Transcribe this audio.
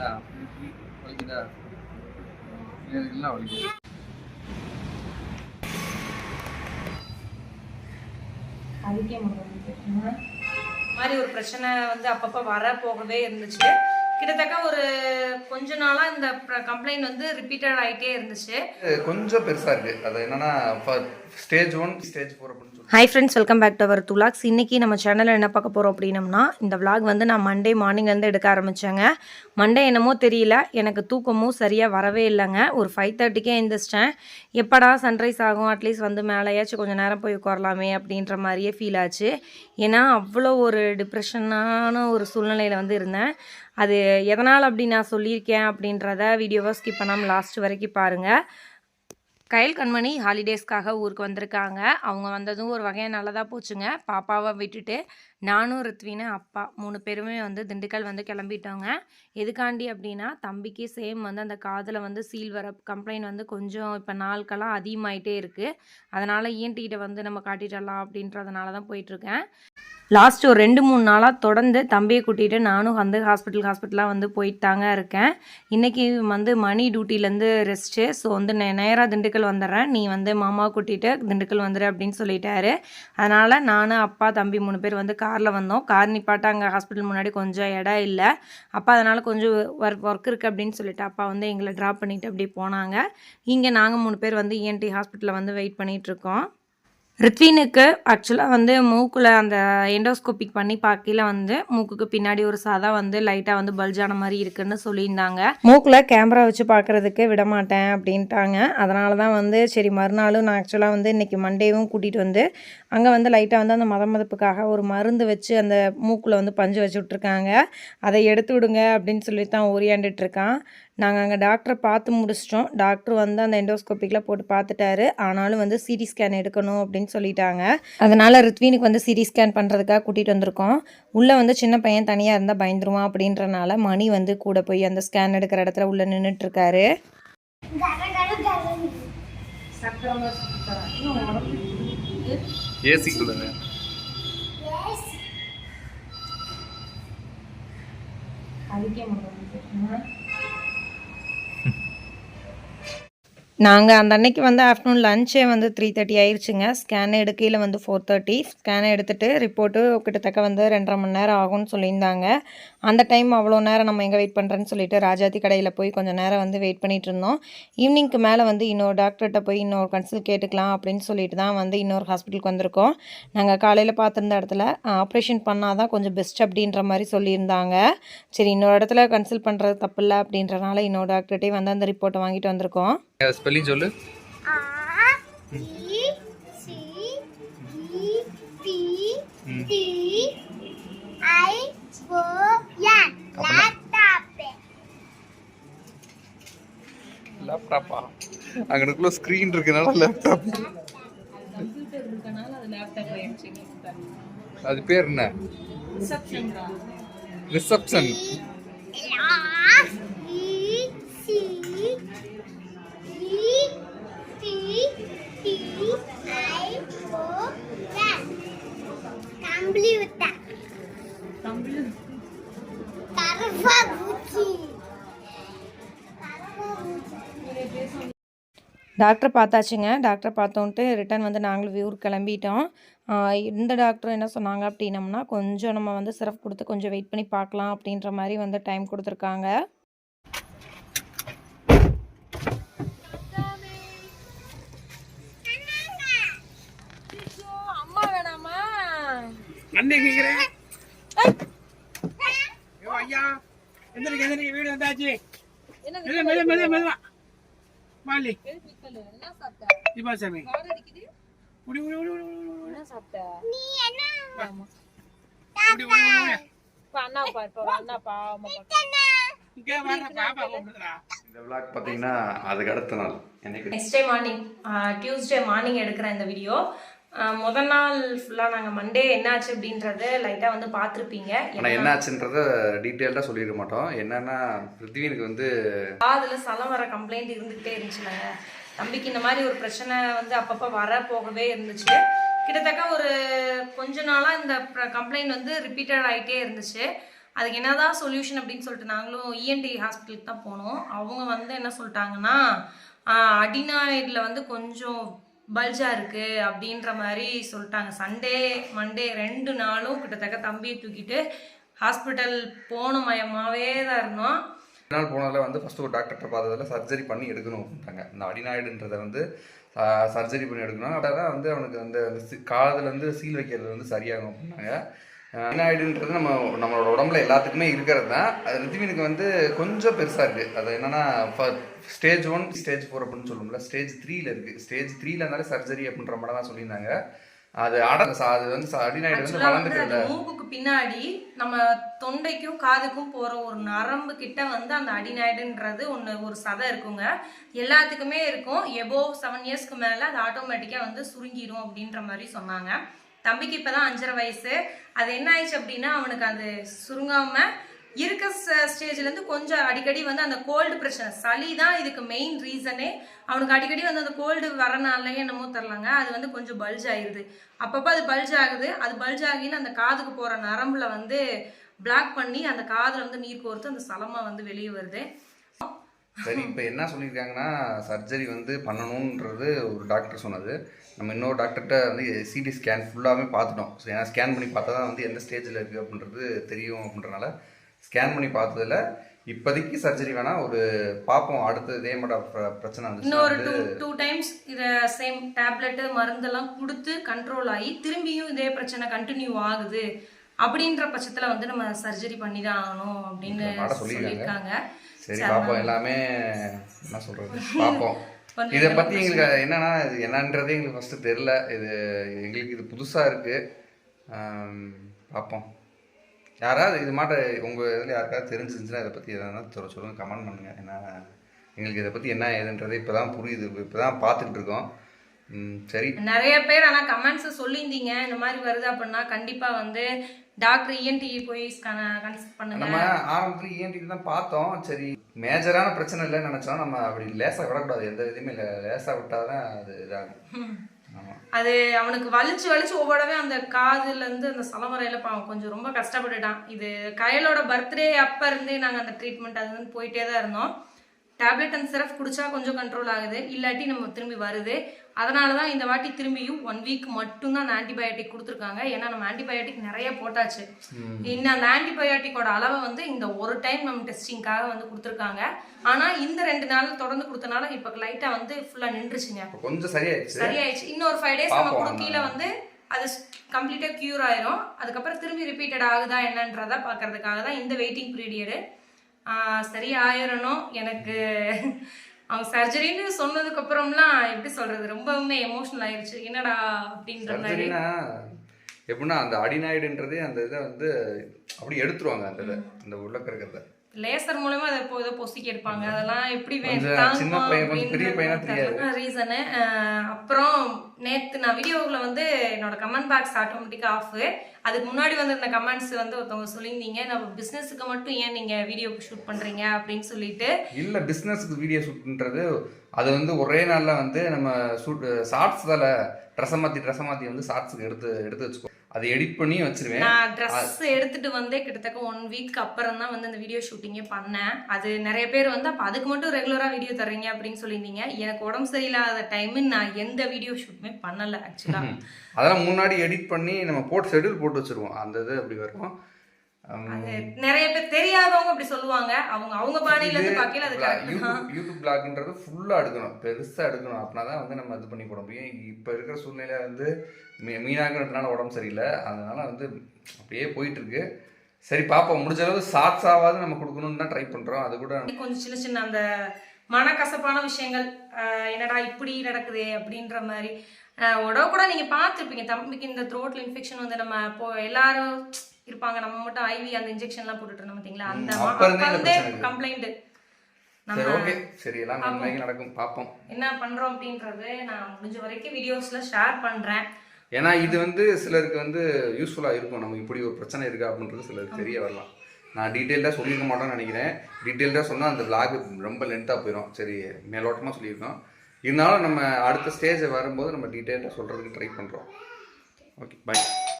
வலிக்குதா? எனக்கு வலிக்குது. அதுக்கே மாதிரி ஒரு பிரச்சனை வந்து அப்பப்போ வர போகவே இருந்துச்சு. கிட்டத்தட்ட ஒரு கொஞ்ச நாளாக இந்த கம்ப்ளைண்ட் வந்து ரிப்பீட்டட் ஆகிட்டே இருந்துச்சு. கொஞ்சம் பெருசாக இருக்குது அது என்னன்னா ஸ்டேஜ் ஒன் ஸ்டேஜ் ஃபோர் அப்படின்னு hi friends welcome back to our துலாக்ஸ் இன்றைக்கி நம்ம சேனலில் என்ன பார்க்க போகிறோம் அப்படின்னம்னா இந்த vlog வந்து நான் மண்டே மார்னிங்லேருந்து எடுக்க ஆரம்பித்தேங்க மண்டே என்னமோ தெரியல. எனக்கு தூக்கமும் சரியாக வரவே இல்லைங்க. ஒரு ஃபைவ் தேர்ட்டிக்கே எழுந்திரிச்சிட்டேன் எப்படா சன்ரைஸ் ஆகும்? அட்லீஸ்ட் வந்து மேலேயாச்சும் கொஞ்சம் நேரம் போய் உட்காரலாமே அப்படின்ற மாதிரியே ஃபீல் ஆச்சு. ஏன்னா அவ்வளோ ஒரு டிப்ரெஷனான ஒரு சூழ்நிலையில் வந்து இருந்தேன். அது எதனால் அப்படி நான் சொல்லியிருக்கேன் அப்படின்றத வீடியோவை ஸ்கிப் பண்ணாமல் லாஸ்ட் வரைக்கும் பாருங்கள் கயல் கண்மணி ஹாலிடேஸ்க்காக ஊருக்கு வந்திருக்காங்க. அவங்க வந்ததும் ஒரு வகையாக நல்லதாக போச்சுங்க. பாப்பாவை விட்டுட்டு நானும் ரித்வினு அப்பா மூணு பேருமே வந்து திண்டுக்கல் வந்து கிளம்பிட்டோங்க. எதுக்காண்டி அப்படின்னா தம்பிக்கு சேம் வந்து அந்த காதில் வந்து சீல் வர கம்ப்ளைண்ட் வந்து கொஞ்சம் இப்போ நாட்களாக அதிகமாயிட்டே இருக்குது அதனால் ஈன்ட்டிகிட்ட வந்து நம்ம காட்டிடலாம் அப்படின்றதுனால தான் போயிட்டுருக்கேன். லாஸ்ட் ஒரு ரெண்டு மூணு நாளாக தொடர்ந்து தம்பியை கூட்டிகிட்டு நானும் வந்து ஹாஸ்பிட்டல் ஹாஸ்பிட்டலாக வந்து போயிட்டு தாங்க இருக்கேன். இன்றைக்கி வந்து மணி டியூட்டிலேருந்து ரெஸ்ட்டு ஸோ வந்து நே நேராக திண்டுக்கல் வந்துடுறேன். நீ வந்து மாமாவை கூட்டிகிட்டு திண்டுக்கல் வந்துடு அப்படின்னு சொல்லிட்டாரு. அதனால் நான் அப்பா தம்பி மூணு பேர் வந்து காரில் வந்தோம். கார் நிப்பாட்ட அங்கே ஹாஸ்பிட்டல் முன்னாடி கொஞ்சம் இடம் இல்லை. அப்பா அதனால் கொஞ்சம் ஒர்க் ஒர்க் இருக்குது அப்படின்னு சொல்லிட்டு அப்பா வந்து எங்களை ட்ராப் பண்ணிவிட்டு அப்படியே போனாங்க. இங்கே நாங்கள் மூணு பேர் வந்து இஎன்டி ஹாஸ்பிட்டலில் வந்து வெயிட் பண்ணிகிட்ருக்கோம் ரித்வினுக்கு ஆக்சுவலாக வந்து மூக்கில் அந்த எண்டோஸ்கோபிக் பண்ணி பார்க்கல வந்து மூக்குக்கு பின்னாடி ஒரு சாதா வந்து லைட்டாக வந்து பல்ஜான மாதிரி இருக்குன்னு சொல்லியிருந்தாங்க. மூக்கில் கேமரா வச்சு பார்க்குறதுக்கு விட மாட்டேன் அப்படின்ட்டாங்க. அதனால தான் வந்து சரி மறுநாளும் நான் ஆக்சுவலாக வந்து இன்றைக்கி மண்டேவும் கூட்டிகிட்டு வந்து அங்கே வந்து லைட்டாக வந்து அந்த மத மதப்புக்காக ஒரு மருந்து வச்சு அந்த மூக்கில் வந்து பஞ்சு வச்சு விட்ருக்காங்க அதை எடுத்து விடுங்க அப்படின்னு சொல்லி தான் ஓரியாண்டுட்ருக்கான் நாங்கள் அங்கே டாக்டரை பார்த்து முடிச்சிட்டோம். டாக்டர் வந்து அந்த எண்டோஸ்கோப்பிக்கில் போட்டு பார்த்துட்டாரு. ஆனாலும் வந்து சிடி ஸ்கேன் எடுக்கணும் அப்படின்னு சொல்லிட்டாங்க. அதனால் ரித்வீனுக்கு வந்து சிடி ஸ்கேன் பண்ணுறதுக்காக கூட்டிகிட்டு வந்திருக்கோம். உள்ளே வந்து சின்ன பையன் தனியாக இருந்தால் பயந்துருவான் அப்படின்றனால மணி வந்து கூட போய் அந்த ஸ்கேன் எடுக்கிற இடத்துல உள்ளே நின்றுட்டுருக்காரு ஏசிக்குள்ளே நாங்கள் அந்த அன்னைக்கு வந்து ஆஃப்டர்நூன் லஞ்சே வந்து த்ரீ தேர்ட்டி ஆயிடுச்சுங்க ஸ்கேன் எடுக்கையில் வந்து ஃபோர் தேர்ட்டி ஸ்கேன் எடுத்துகிட்டு ரிப்போர்ட்டு கிட்டத்தட்ட வந்து ரெண்டரை மணி நேரம் ஆகும்னு சொல்லியிருந்தாங்க. அந்த டைம் அவ்வளோ நேரம் நம்ம எங்கே வெயிட் பண்ணுறேன்னு சொல்லிட்டு ராஜாத்தி கடையில் போய் கொஞ்சம் நேரம் வந்து வெயிட் பண்ணிட்டு இருந்தோம். ஈவினிங்க்கு மேலே வந்து இன்னொரு டாக்டர்கிட்ட போய் இன்னொரு கன்சல்ட் கேட்டுக்கலாம் அப்படின்னு சொல்லிட்டு தான் வந்து இன்னொரு ஹாஸ்பிட்டலுக்கு வந்திருக்கோம். நாங்கள் காலையில் பார்த்துருந்த இடத்துல ஆப்ரேஷன் பண்ணால் தான் கொஞ்சம் பெஸ்ட் அப்படின்ற மாதிரி சொல்லியிருந்தாங்க. சரி இன்னொரு இடத்துல கன்சல்ட் பண்ணுறது தப்பு இல்லை அப்படின்றனால இன்னொரு டாக்டர்கிட்டே வந்து அந்த ரிப்போர்ட்டை வாங்கிட்டு வந்திருக்கோம். ஸ்பெல்லிங் சொல்லு. லேப்டாப்பா. அங்கனுக்குள்ள ஸ்க்ரீன் இருக்கனால லேப்டாப். அது பேர் என்ன? ரிசப்ஷன் டாக்டரை பார்த்தாச்சுங்க. டாக்டரை பார்த்தோன்ட்டு ரிட்டர்ன் வந்து நாங்களும் வியூர் கிளம்பிட்டோம். இந்த டாக்டர் என்ன சொன்னாங்க அப்படின்னம்னா கொஞ்சம் நம்ம வந்து சிரப் கொடுத்து கொஞ்சம் வெயிட் பண்ணி பார்க்கலாம் அப்படின்ற மாதிரி வந்து டைம் கொடுத்துருக்காங்க. அம்மா வேணாமா? அண்ணே கேக்குறேன். ஐயோ எந்திரிக்க எந்திரிக்க வீடு வந்தாச்சு. மாலி. தீபா சாமி. நீ என்ன? அண்ணா அண்ணா பாவமா இங்கே பாப்பா கூப்பிடுறா இந்த விளாக் பார்த்தீங்கன்னா அதுக்கு அடுத்த நாள். Next day morning Tuesday morning எடுக்கிற இந்த வீடியோ முதல் நாள் ஃபுல்லாக நாங்கள் மண்டே என்னாச்சு அப்படின்றத லைட்டாக வந்து பார்த்துருப்பீங்க. ஆனால் என்ன ஆச்சுன்றத டீட்டெயில்டாக சொல்லிட மாட்டோம். என்னன்னா பிருத்திவினுக்கு வந்து காதில் சலம் வர கம்ப்ளைண்ட் இருந்துகிட்டே இருந்துச்சுலங்க. தம்பிக்கு இந்த மாதிரி ஒரு பிரச்சனை வந்து அப்பப்போ வர போகவே இருந்துச்சு. கிட்டத்தட்ட ஒரு கொஞ்ச நாளாக இந்த கம்ப்ளைண்ட் வந்து ரிப்பீட்டட் ஆகிட்டே இருந்துச்சு. அதுக்கு என்னதான் சொல்யூஷன் அப்படின்னு சொல்லிட்டு நாங்களும் இஎன்டி ஹாஸ்பிட்டலுக்கு தான் போனோம். அவங்க வந்து என்ன சொல்லிட்டாங்கன்னா அடினாய்டில் வந்து கொஞ்சம் பல்ஜா இருக்கு அப்படின்ற மாதிரி சொல்லிட்டாங்க. சண்டே மண்டே ரெண்டு நாளும் கிட்டத்தட்ட தம்பியை தூக்கிட்டு ஹாஸ்பிட்டல் போன மயமாவே தான் இருந்தோம். ரெண்டு நாள் போனதில் வந்து ஃபஸ்ட்டு ஒரு டாக்டர்கிட்ட பார்த்ததில் சர்ஜரி பண்ணி எடுக்கணும் அப்படின்ட்டாங்க. இந்த அடிநாயுடுன்றதை வந்து சர்ஜரி பண்ணி எடுக்கணும். அப்போ தான் வந்து அவனுக்கு வந்து அந்த சி- வந்து சீல் வைக்கிறது வந்து சரியாகும் அப்படின்னாங்க. அடிநாய்டுன்றது நம்ம நம்மளோட உடம்புல எல்லாத்துக்குமே இருக்கிறது தான் அது ரித்திவினுக்கு வந்து கொஞ்சம் பெருசாக இருக்குது அது என்னன்னா ஸ்டேஜ் ஒன் ஸ்டேஜ் ஃபோர் அப்படின்னு சொல்லுவோம்ல ஸ்டேஜ் த்ரீல இருக்குது ஸ்டேஜ் த்ரீல இருந்தாலும் சர்ஜரி அப்படின்ற மாதிரி தான் சொல்லியிருந்தாங்க. அது அட அது வந்து அடிநாய்டு வந்து வளர்ந்துட்டு மூக்குக்கு பின்னாடி நம்ம தொண்டைக்கும் காதுக்கும் போற ஒரு நரம்பு கிட்ட வந்து அந்த அடிநாய்டுன்றது ஒன்று ஒரு சதை இருக்குங்க. எல்லாத்துக்குமே இருக்கும். எபோவ் செவன் இயர்ஸ்க்கு மேல அது ஆட்டோமேட்டிக்கா வந்து சுருங்கிரும் அப்படின்ற மாதிரி சொன்னாங்க. தம்பிக்கு இப்பதான் அஞ்சரை வயசு. அது என்ன ஆயிடுச்சு அப்படின்னா அவனுக்கு அது சுருங்காம இருக்க ஸ்டேஜ்லேருந்து கொஞ்சம் அடிக்கடி வந்து அந்த கோல்டு பிரச்சனை. சளி தான் இதுக்கு மெயின் ரீசனே அவனுக்கு அடிக்கடி வந்து அந்த கோல்டு வரனாலே என்னமோ தரலாங்க அது வந்து கொஞ்சம் பல்ஜ் ஆயிடுது அப்பப்போ அது பல்ஜ் ஆகுது. அது பல்ஜ் ஆகின்னு அந்த காதுக்கு போகிற நரம்புல வந்து பிளாக் பண்ணி அந்த காதில் வந்து நீர் கோர்த்து அந்த சலமாக வந்து வெளியே வருது. சரி இப்போ என்ன சொல்லியிருக்காங்கன்னா சர்ஜரி வந்து பண்ணணுன்றது ஒரு டாக்டர் சொன்னது. நம்ம இன்னொரு டாக்டர்கிட்ட வந்து சிடி ஸ்கேன் ஃபுல்லாகவே பார்த்துட்டோம். ஸோ ஏன்னா ஸ்கேன் பண்ணி பார்த்தா தான் வந்து எந்த ஸ்டேஜில் இருக்குது அப்படின்றது தெரியும் அப்படின்றனால ஸ்கேன் பண்ணி பார்த்ததுல இப்போதைக்கு சர்ஜரி வேணால் ஒரு பார்ப்போம். அடுத்து இதே மாதிரி பிர- பிரச்சனை வந்துச்சுன்னா இன்னொரு வந்து டூ டூ டைம்ஸ் இதை சேம் டேப்லெட்டு மருந்தெல்லாம் கொடுத்து கண்ட்ரோல் ஆகி திரும்பியும் இதே பிரச்சனை கண்டினியூ ஆகுது. அப்படின்ற பட்சத்துல வந்து நம்ம சர்ஜரி பண்ணி தான் ஆகணும் அப்படின்னு சொல்லியிருக்காங்க. சரி பார்ப்போம் எல்லாமே என்ன சொல்கிறது பார்ப்போம் இதை பற்றி எங்களுக்கு என்னன்னா இது என்னன்றதே எங்களுக்கு ஃபஸ்ட்டு தெரில இது எங்களுக்கு இது புதுசாக இருக்குது பார்ப்போம் யாராவது இது மாட்ட உங்கள் இதில் யாருக்காவது தெரிஞ்சிருந்துச்சுன்னா இதை பற்றி எதனா சொல்ல சொல்லுங்க. கமெண்ட் பண்ணுங்கள் ஏன்னா எங்களுக்கு இதை பற்றி என்ன ஏதுன்றது இப்போ தான் புரியுது. இப்போ தான் பார்த்துக்கிட்டு இருக்கோம். சரி. நிறைய பேர் ஆனா கமெண்ட்ஸ் சொல்லியிருந்தீங்க. இந்த மாதிரி வருது அப்படின்னா கண்டிப்பா வந்து டாக்டர் இஎன்டி போய் கன்சல்ட் பண்ணுங்க. நம்ம ஆரம்பத்தில் இஎன்டி தான் பார்த்தோம். சரி மேஜரான பிரச்சனை இல்லைன்னு நினச்சோம். நம்ம அப்படி லேசாக விடக்கூடாது. எந்த இதுவுமே இல்லை. லேசாக விட்டால் தான் அது இதாகும். அது அவனுக்கு வலிச்சு வலிச்சு ஒவ்வொருடவே அந்த காதுல இருந்து அந்த சலவரையில பாவம். கொஞ்சம் ரொம்ப கஷ்டப்பட்டுட்டான். இது கயலோட பர்த்டே அப்ப இருந்தே நாங்க அந்த ட்ரீட்மெண்ட் அது வந்து போயிட்டே தான் இருந்தோம். டேப்லெட் அண்ட் சிரப் குடிச்சா கொஞ்சம் கண்ட்ரோல் ஆகுது. இல்லாட்டி நம்ம திரும்பி வருது. அதனால தான் இந்த வாட்டி திரும்பியும் ஒன் வீக் மட்டும்தான் ஆன்டிபயோட்டிக் கொடுத்துருக்காங்க. ஏன்னா நம்ம ஆன்டிபயோட்டிக் நிறைய போட்டாச்சு. இன்னும் அந்த ஆன்டிபயோட்டிக்கோட அளவை வந்து இந்த ஒரு டைம் நம்ம டெஸ்டிங்காக வந்து கொடுத்துருக்காங்க. ஆனா இந்த ரெண்டு நாள் தொடர்ந்து கொடுத்தனால இப்போ லைட்டா வந்து ஃபுல்லா நின்றுச்சுங்க. கொஞ்சம் சரியாயிடுச்சு. சரியாயிடுச்சு. இன்னொரு ஃபைவ் டேஸ் நம்ம பாப்போம் குடுக்கையில வந்து அது கம்ப்ளீட்டாக க்யூர் ஆயிரும். அதுக்கப்புறம் திரும்பி ரிப்பீட்டட் ஆகுதா என்னன்றத பார்க்கறதுக்காக தான் இந்த வெயிட்டிங் பீரியடு சரி ஆயிரணும். எனக்கு அவங்க சர்ஜரின்னு சொன்னதுக்கு அப்புறம்லாம் எப்படி சொல்றது ரொம்பவுமே எமோஷனல் ஆயிருச்சு. என்னடா அப்படின்ற மாதிரி. எப்படின்னா அந்த அடிநாய்டுன்றதே அந்த இதை வந்து அப்படி எடுத்துருவாங்க அந்த இதை அந்த உள்ள இருக்கிறத லேசர் மூலமா அதை ஏதோ பொசிக்கு எடுப்பாங்க. அதெல்லாம் எப்படி கொஞ்சம் சின்ன பையன், கொஞ்சம் பெரிய பையனா தெரியாது. ரீசனு அப்புறம் நேற்று நான் வீடியோவில் வந்து என்னோட கமெண்ட் பாக்ஸ் ஆட்டோமேட்டிக்காக ஆஃபு அதுக்கு முன்னாடி வந்து இந்த கமெண்ட்ஸ் வந்து ஒருத்தவங்க சொல்லியிருந்தீங்க நம்ம பிஸ்னஸுக்கு மட்டும் ஏன் நீங்கள் வீடியோ ஷூட் பண்ணுறீங்க அப்படின்னு சொல்லிட்டு. இல்லை பிஸ்னஸுக்கு வீடியோ ஷூட் பண்ணுறது அது வந்து ஒரே நாளில் வந்து நம்ம ஷூட் ஷார்ட்ஸ் தால ட்ரெஸ்ஸை மாற்றி ட்ரெஸ்ஸை மாற்றி வந்து ஷார்ட்ஸுக்கு எடுத்து எடுத்து வச்சுக்கோ அதை எடிட் பண்ணி வச்சிருவேன். நான் ட்ரெஸ் எடுத்துட்டு வந்தே கிட்டத்தட்ட ஒன் வீக் அப்புறம் தான் வந்து இந்த வீடியோ ஷூட்டிங்கே பண்ணேன். அது நிறைய பேர் வந்து அப்போ அதுக்கு மட்டும் ரெகுலராக வீடியோ தர்றீங்க அப்படின்னு சொல்லியிருந்தீங்க. எனக்கு உடம்பு சரியில்லாத டைமு நான் எந்த வீடியோ ஷூட்டுமே பண்ணலை ஆக்சுவலாக அதெல்லாம் முன்னாடி எடிட் பண்ணி நம்ம போட்டு ஷெட்யூல் போட்டு வச்சிருவோம். அந்த இது அப்படி வரும். நிறைய பேர் அப்படி சொல்லுவாங்க. அவங்க அவங்க பாணியில இருந்து பார்க்கல அது தான். யூடியூப் பிளாக்ன்றது ஃபுல்லாக எடுக்கணும். பெருசாக எடுக்கணும். அப்படின்னா தான் வந்து நம்ம இது பண்ணி போட முடியும். இப்போ இருக்கிற சூழ்நிலை வந்து மீ மீனாக்கிறதுனால உடம்பு சரியில்லை. அதனால வந்து அப்படியே போயிட்டு இருக்கு சரி பார்ப்போம். முடிஞ்ச அளவு ஆகாது நம்ம கொடுக்கணும்னு தான் ட்ரை பண்ணுறோம் அது கூட கொஞ்சம் சின்ன சின்ன அந்த மனக்கசப்பான விஷயங்கள் என்னடா இப்படி நடக்குதே அப்படின்ற மாதிரி. உடவு கூட நீங்க பார்த்துருப்பீங்க. தம்பிக்கு இந்த த்ரோட்ல இன்ஃபெக்ஷன் வந்து நம்ம இப்போ எல்லாரும் இருப்பாங்க. நம்ம மட்டும் ஐவி அந்த இன்ஜெக்ஷன்லாம் போட்டுட்டு இருந்தோம் பார்த்தீங்களா அந்த. கம்ப்ளைண்ட் என்ன பண்றோம் அப்படின்றது நான் முடிஞ்ச வரைக்கும் வீடியோஸ்ல ஷேர் பண்றேன். ஏன்னா இது வந்து சிலருக்கு வந்து யூஸ்ஃபுல்லாக இருக்கும். நம்ம இப்படி ஒரு பிரச்சனை இருக்கா அப்படின்றது சிலருக்கு தெரிய வரலாம். நான் டீட்டெயில்டாக சொல்லியிருக்க மாட்டேன்னு நினைக்கிறேன். டீட்டெயில்டாக சொன்னால் அந்த vlog ரொம்ப லென்த்தாக போயிடும் சரி மேலோட்டமாக சொல்லியிருக்கோம். இருந்தாலும் நம்ம அடுத்த ஸ்டேஜ் வரும்போது நம்ம டீட்டெயில்டாக சொல்கிறதுக்கு ட்ரை பண்ணுறோம் ஓகே பை